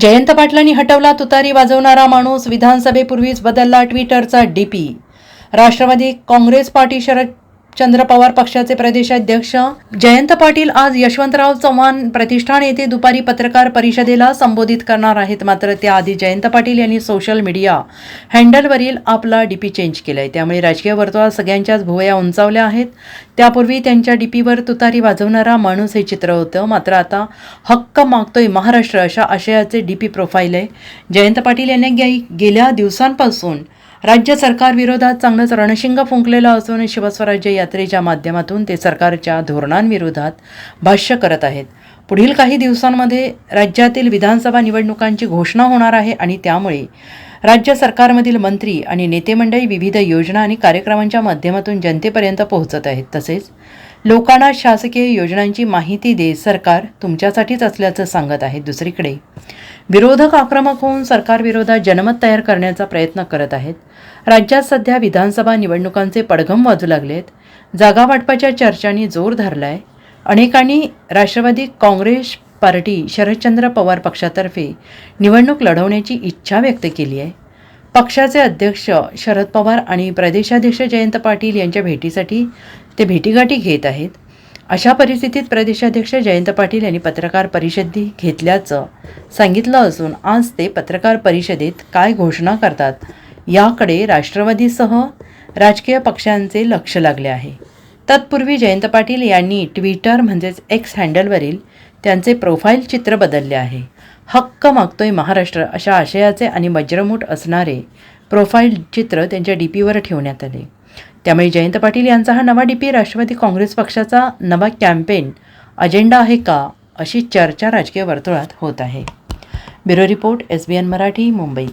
जयंत पाटलांनी हटवला तुतारी वाजवणारा माणूस विधानसभेपूर्वीच बदलला ट्विटरचा डीपी. राष्ट्रवादी काँग्रेस पार्टी शरद चंद्र पवार पक्षाचे प्रदेशाध्यक्ष जयंत पाटील आज यशवंतराव चव्हाण प्रतिष्ठान येथे दुपारी पत्रकार परिषदेला संबोधित करणार आहेत. मात्र त्याआधी जयंत पाटील यांनी सोशल मीडिया हँडलवरील आपला डीपी चेंज केलाय. त्यामुळे राजकीय वर्तुळात सगळ्यांच्याच भुवया उंचावल्या आहेत. त्यापूर्वी त्यांच्या डीपीवर तुतारी वाजवणारा माणूस हे चित्र होतं. मात्र आता हक्क मागतोय महाराष्ट्र अशा आशयाचे डीपी प्रोफाईल आहे. जयंत पाटील यांनी गेल्या दिवसांपासून राज्य सरकारविरोधात चांगलंच रणशिंग फुंकलेलं असून शिवस्वराज्य यात्रेच्या माध्यमातून ते सरकारच्या धोरणांविरोधात भाष्य करत आहेत. पुढील काही दिवसांमध्ये राज्यातील विधानसभा निवडणुकांची घोषणा होणार आहे आणि त्यामुळे राज्य सरकारमधील मंत्री आणि नेतेमंडळी विविध योजना आणि कार्यक्रमांच्या माध्यमातून जनतेपर्यंत पोहोचत आहेत. तसेच लोकांना शासकीय योजनांची माहिती दे सरकार तुमच्यासाठीच असल्याचं सांगत आहे. दुसरीकडे विरोधक आक्रमक होऊन सरकारविरोधात जनमत तयार करण्याचा प्रयत्न करत आहेत. राज्यात सध्या विधानसभा निवडणुकांचे पडघम वाजू लागलेत. जागावाटपाच्या चर्चांनी जोर धरलाय. अनेकांनी राष्ट्रवादी काँग्रेस पार्टी शरदचंद्र पवार पक्षातर्फे निवडणूक लढवण्याची इच्छा व्यक्त केली आहे. पक्षाचे अध्यक्ष शरद पवार आणि प्रदेशाध्यक्ष जयंत पाटील यांच्या भेटीसाठी ते भेटीगाठी घेत आहेत. अशा परिस्थितीत प्रदेशाध्यक्ष जयंत पाटील यांनी पत्रकार परिषद घेतल्याचं सांगितलं असून आज ते पत्रकार परिषदेत काय घोषणा करतात याकडे राष्ट्रवादीसह राजकीय पक्षांचे लक्ष लागले आहे. तत्पूर्वी जयंत पाटील यांनी ट्विटर म्हणजेच एक्स हँडलवरील त्यांचे प्रोफाईल चित्र बदलले आहे. हक्क मागतोय महाराष्ट्र अशा आशयाचे आणि वज्रमूठ असणारे प्रोफाईल चित्र त्यांच्या डी पीवर ठेवण्यात आले. त्यामुळे जयंत पाटील यांचा हा नवा डी पी राष्ट्रवादी काँग्रेस पक्षाचा नवा कॅम्पेन अजेंडा आहे का अशी चर्चा राजकीय वर्तुळात होत आहे. Bureau report S B N Marathi Mumbai.